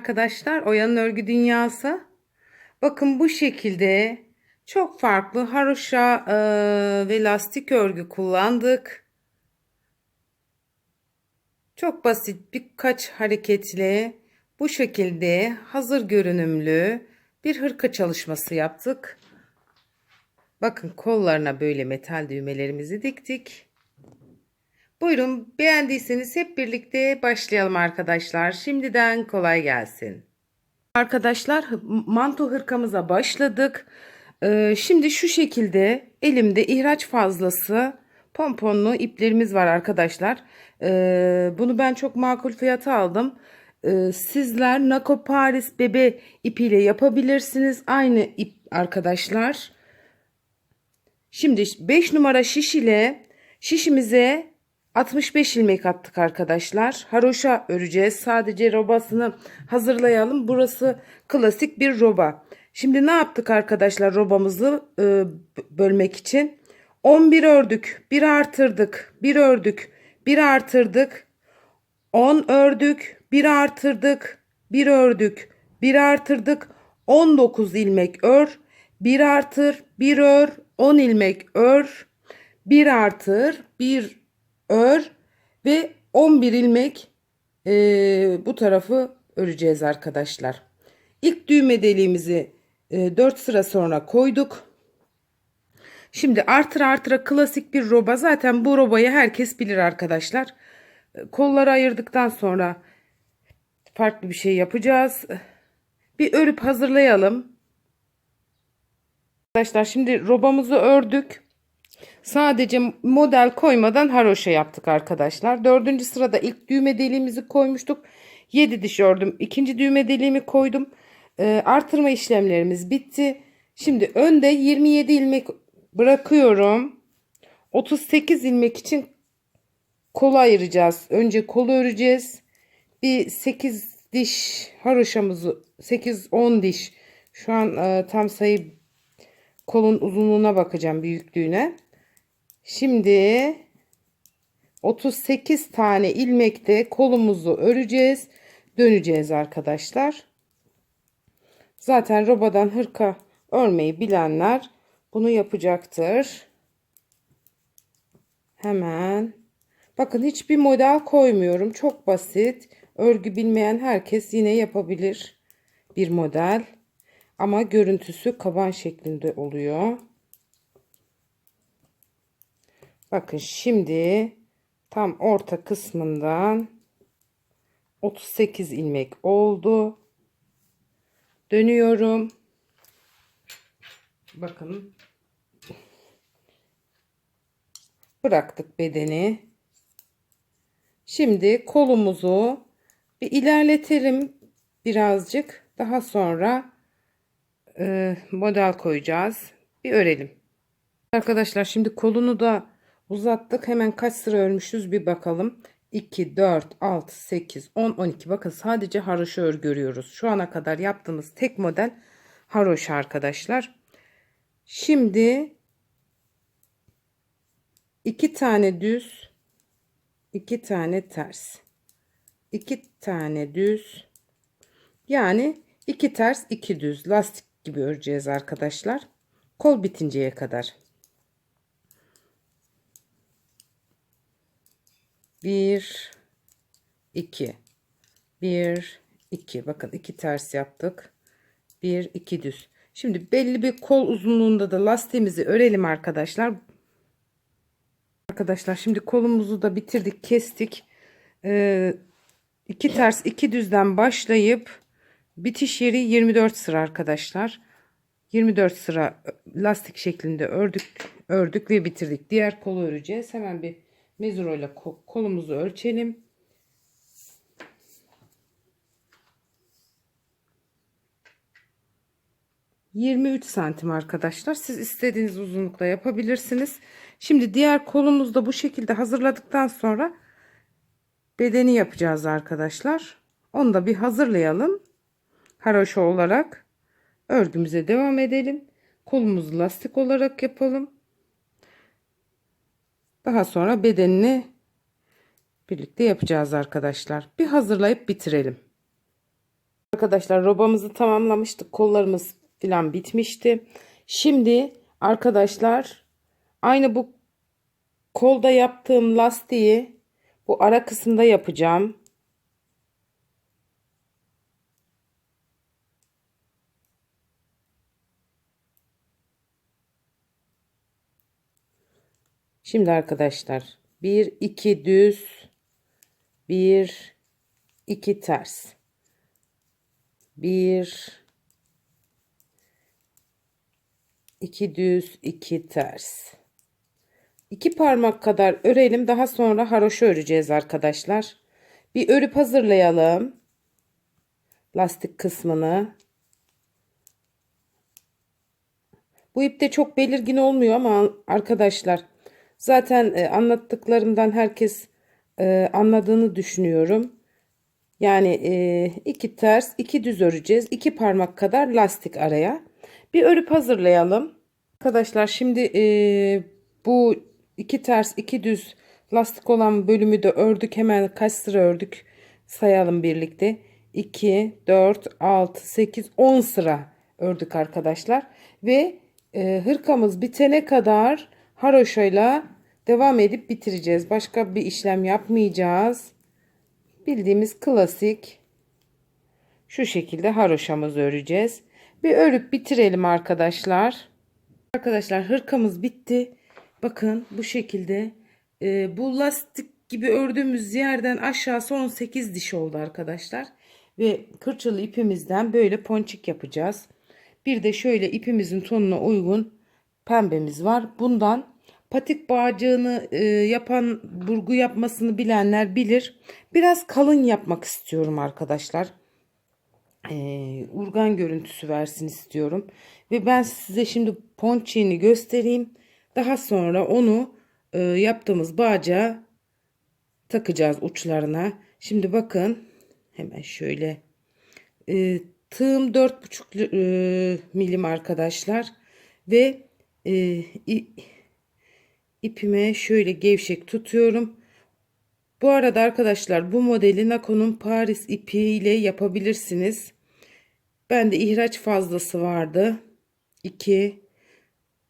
arkadaşlar. Oya'nın örgü dünyası. Bakın bu şekilde çok farklı haroşa e, ve lastik örgü kullandık. Çok basit birkaç hareketle bu şekilde hazır görünümlü bir hırka çalışması yaptık. Bakın kollarına böyle metal düğmelerimizi diktik. Buyurun beğendiyseniz hep birlikte başlayalım arkadaşlar. Şimdiden kolay gelsin. Arkadaşlar manto hırkamıza başladık. Ee, şimdi şu şekilde elimde ihraç fazlası pomponlu iplerimiz var arkadaşlar. Ee, bunu ben çok makul fiyata aldım. Ee, sizler Nako Paris bebe ipiyle yapabilirsiniz. Aynı ip arkadaşlar. Şimdi 5 numara şiş ile şişimize 65 ilmek attık arkadaşlar. Haroşa öreceğiz. Sadece robasını hazırlayalım. Burası klasik bir roba. Şimdi ne yaptık arkadaşlar robamızı e, bölmek için? 11 ördük. 1 artırdık. 1 ördük. 1 artırdık. 10 ördük. 1 artırdık. 1 ördük. 1 artırdık. 19 ilmek ör. 1 artır. 1 ör. 10 ilmek ör. 1 artır. 1 ör ve 11 ilmek e, bu tarafı öreceğiz arkadaşlar. İlk düğme deliğimizi e, 4 sıra sonra koyduk. Şimdi artır artıra klasik bir roba. Zaten bu robayı herkes bilir arkadaşlar. Kolları ayırdıktan sonra farklı bir şey yapacağız. Bir örüp hazırlayalım. Arkadaşlar şimdi robamızı ördük. Sadece model koymadan haroşa yaptık arkadaşlar. Dördüncü sırada ilk düğme deliğimizi koymuştuk. 7 diş ördüm. İkinci düğme deliğimi koydum. Ee, artırma işlemlerimiz bitti. Şimdi önde 27 ilmek bırakıyorum. 38 ilmek için kolu ayıracağız. Önce kolu öreceğiz. Bir 8 diş haroşamızı 8-10 diş. Şu an e, tam sayı kolun uzunluğuna bakacağım büyüklüğüne. Şimdi 38 tane ilmekte kolumuzu öreceğiz. Döneceğiz arkadaşlar. Zaten robadan hırka örmeyi bilenler bunu yapacaktır. Hemen. Bakın hiçbir model koymuyorum. Çok basit. Örgü bilmeyen herkes yine yapabilir bir model. Ama görüntüsü kaban şeklinde oluyor. Bakın şimdi tam orta kısmından 38 ilmek oldu. Dönüyorum. Bakın. Bıraktık bedeni. Şimdi kolumuzu bir ilerletelim birazcık. Daha sonra e, model koyacağız. Bir örelim. Arkadaşlar şimdi kolunu da uzattık. Hemen kaç sıra örmüşüz bir bakalım. 2, 4, 6, 8, 10, 12. Bakın sadece haroşa ör görüyoruz. Şu ana kadar yaptığımız tek model haroşa arkadaşlar. Şimdi iki tane düz, iki tane ters. iki tane düz. Yani iki ters, iki düz. Lastik gibi öreceğiz arkadaşlar. Kol bitinceye kadar. Bir, iki, bir, iki. Bakın iki ters yaptık. Bir, iki düz. Şimdi belli bir kol uzunluğunda da lastiğimizi örelim arkadaşlar. Arkadaşlar şimdi kolumuzu da bitirdik, kestik. Ee, iki ters, iki düzden başlayıp bitiş yeri 24 sıra arkadaşlar. 24 sıra lastik şeklinde ördük, ördük ve bitirdik. Diğer kolu öreceğiz. Hemen bir mezuro ile kolumuzu ölçelim. ...23 santim arkadaşlar. Siz istediğiniz uzunlukta yapabilirsiniz. Şimdi diğer kolumuzu da bu şekilde hazırladıktan sonra... ...bedeni yapacağız arkadaşlar. Onu da bir hazırlayalım. Haroşa olarak. Örgümüze devam edelim. Kolumuzu lastik olarak yapalım. Daha sonra bedenini birlikte yapacağız arkadaşlar. Bir hazırlayıp bitirelim. Arkadaşlar robamızı tamamlamıştık. Kollarımız falan bitmişti. Şimdi arkadaşlar aynı bu kolda yaptığım lastiği bu ara kısımda yapacağım. Şimdi arkadaşlar 1 2 düz 1 2 ters. 1 2 düz 2 ters. 2 parmak kadar örelim daha sonra haroşa öreceğiz arkadaşlar. Bir örüp hazırlayalım. Lastik kısmını. Bu ipte çok belirgin olmuyor ama arkadaşlar zaten e, anlattıklarımdan herkes e, anladığını düşünüyorum. Yani e, iki ters iki düz öreceğiz. İki parmak kadar lastik araya. Bir örüp hazırlayalım. Arkadaşlar şimdi e, bu iki ters iki düz lastik olan bölümü de ördük. Hemen kaç sıra ördük? Sayalım birlikte. 2 4 6 8 10 sıra ördük arkadaşlar. Ve e, hırkamız bitene kadar haroşayla devam edip bitireceğiz. Başka bir işlem yapmayacağız. Bildiğimiz klasik. Şu şekilde haroşamızı öreceğiz. Bir örüp bitirelim arkadaşlar. Arkadaşlar hırkamız bitti. Bakın bu şekilde e, bu lastik gibi ördüğümüz yerden aşağısı 18 diş oldu arkadaşlar. Ve kırçılı ipimizden böyle ponçik yapacağız. Bir de şöyle ipimizin tonuna uygun pembemiz var bundan patik bağcığını e, yapan burgu yapmasını bilenler bilir. Biraz kalın yapmak istiyorum arkadaşlar. E, urgan görüntüsü versin istiyorum. Ve ben size şimdi ponçiğini göstereyim. Daha sonra onu e, yaptığımız bağcağa takacağız uçlarına. Şimdi bakın hemen şöyle e, tığım 4,5 e, milim arkadaşlar ve e, ipime şöyle gevşek tutuyorum. Bu arada arkadaşlar bu modeli Nako'nun Paris ipi ile yapabilirsiniz. Ben de ihraç fazlası vardı. 2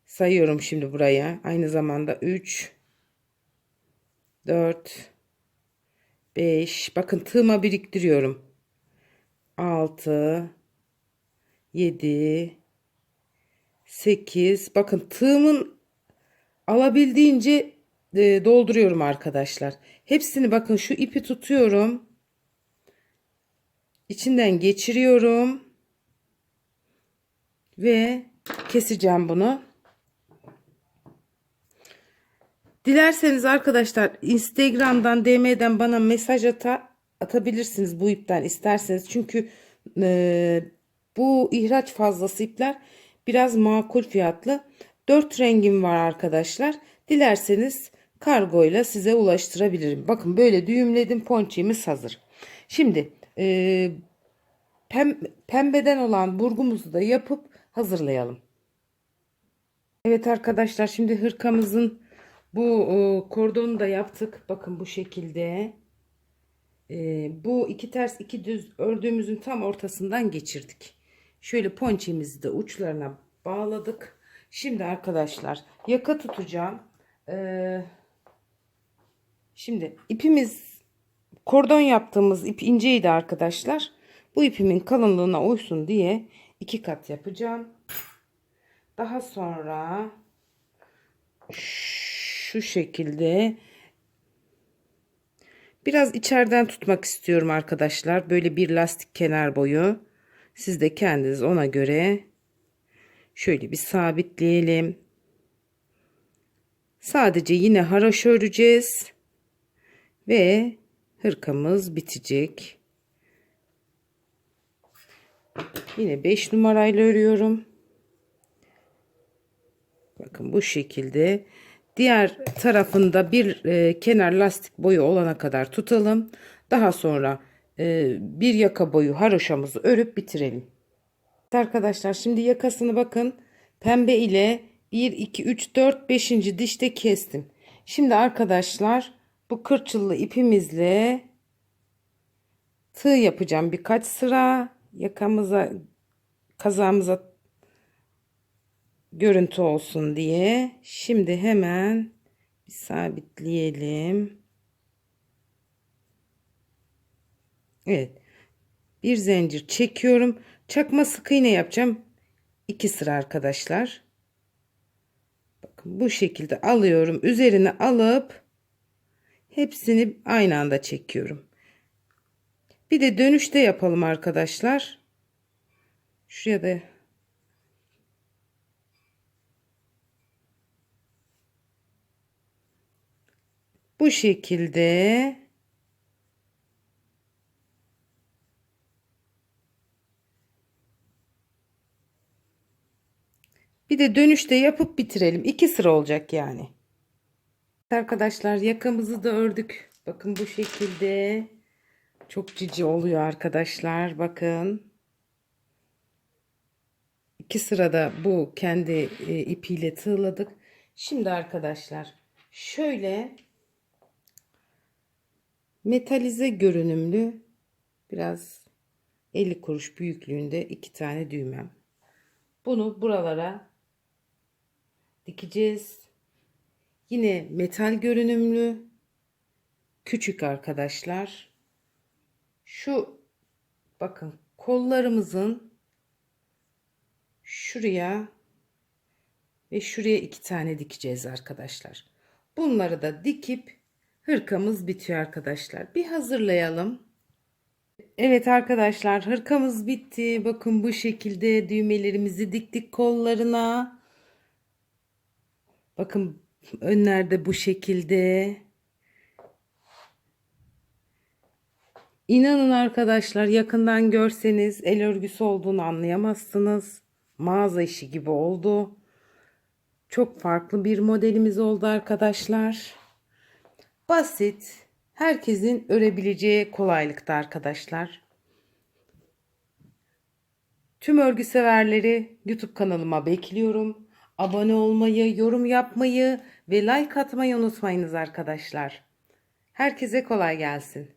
sayıyorum şimdi buraya. Aynı zamanda 3 4 5 bakın tığıma biriktiriyorum. 6 7 8 bakın tığımın alabildiğince e, dolduruyorum arkadaşlar. Hepsini bakın şu ipi tutuyorum. İçinden geçiriyorum. Ve keseceğim bunu. Dilerseniz arkadaşlar Instagram'dan DM'den bana mesaj ata, atabilirsiniz bu ipten isterseniz. Çünkü e, bu ihraç fazlası ipler biraz makul fiyatlı. 4 rengim var arkadaşlar. Dilerseniz kargoyla size ulaştırabilirim. Bakın böyle düğümledim. Ponçiğimiz hazır. Şimdi e, pem, pembeden olan burgumuzu da yapıp hazırlayalım. Evet arkadaşlar şimdi hırkamızın bu e, kordonu da yaptık. Bakın bu şekilde. E, bu iki ters iki düz ördüğümüzün tam ortasından geçirdik. Şöyle ponçimizi de uçlarına bağladık. Şimdi arkadaşlar yaka tutacağım. Ee, şimdi ipimiz kordon yaptığımız ip inceydi arkadaşlar. Bu ipimin kalınlığına uysun diye iki kat yapacağım. Daha sonra şu şekilde biraz içeriden tutmak istiyorum arkadaşlar. Böyle bir lastik kenar boyu. Siz de kendiniz ona göre Şöyle bir sabitleyelim. Sadece yine haraşo öreceğiz. Ve hırkamız bitecek. Yine 5 numarayla örüyorum. Bakın bu şekilde. Diğer tarafında bir e, kenar lastik boyu olana kadar tutalım. Daha sonra bir yaka boyu haroşamızı örüp bitirelim. Arkadaşlar şimdi yakasını bakın pembe ile 1 2 3 4 5. dişte kestim. Şimdi arkadaşlar bu kırçıllı ipimizle tığ yapacağım birkaç sıra yakamıza kazağımıza görüntü olsun diye şimdi hemen bir sabitleyelim. Evet. Bir zincir çekiyorum. Çakma sık iğne yapacağım. İki sıra arkadaşlar. Bakın bu şekilde alıyorum. Üzerine alıp hepsini aynı anda çekiyorum. Bir de dönüşte yapalım arkadaşlar. Şuraya da bu şekilde Bir de dönüşte yapıp bitirelim. İki sıra olacak yani. Arkadaşlar yakamızı da ördük. Bakın bu şekilde. Çok cici oluyor arkadaşlar. Bakın. İki sırada bu kendi e, ipiyle tığladık. Şimdi arkadaşlar şöyle metalize görünümlü biraz 50 kuruş büyüklüğünde iki tane düğmem. Bunu buralara dikeceğiz. Yine metal görünümlü küçük arkadaşlar. Şu bakın kollarımızın şuraya ve şuraya iki tane dikeceğiz arkadaşlar. Bunları da dikip hırkamız bitiyor arkadaşlar. Bir hazırlayalım. Evet arkadaşlar hırkamız bitti. Bakın bu şekilde düğmelerimizi diktik kollarına. Bakın önlerde bu şekilde. İnanın arkadaşlar yakından görseniz el örgüsü olduğunu anlayamazsınız. Mağaza işi gibi oldu. Çok farklı bir modelimiz oldu arkadaşlar. Basit, herkesin örebileceği kolaylıkta arkadaşlar. Tüm örgü severleri YouTube kanalıma bekliyorum. Abone olmayı, yorum yapmayı ve like atmayı unutmayınız arkadaşlar. Herkese kolay gelsin.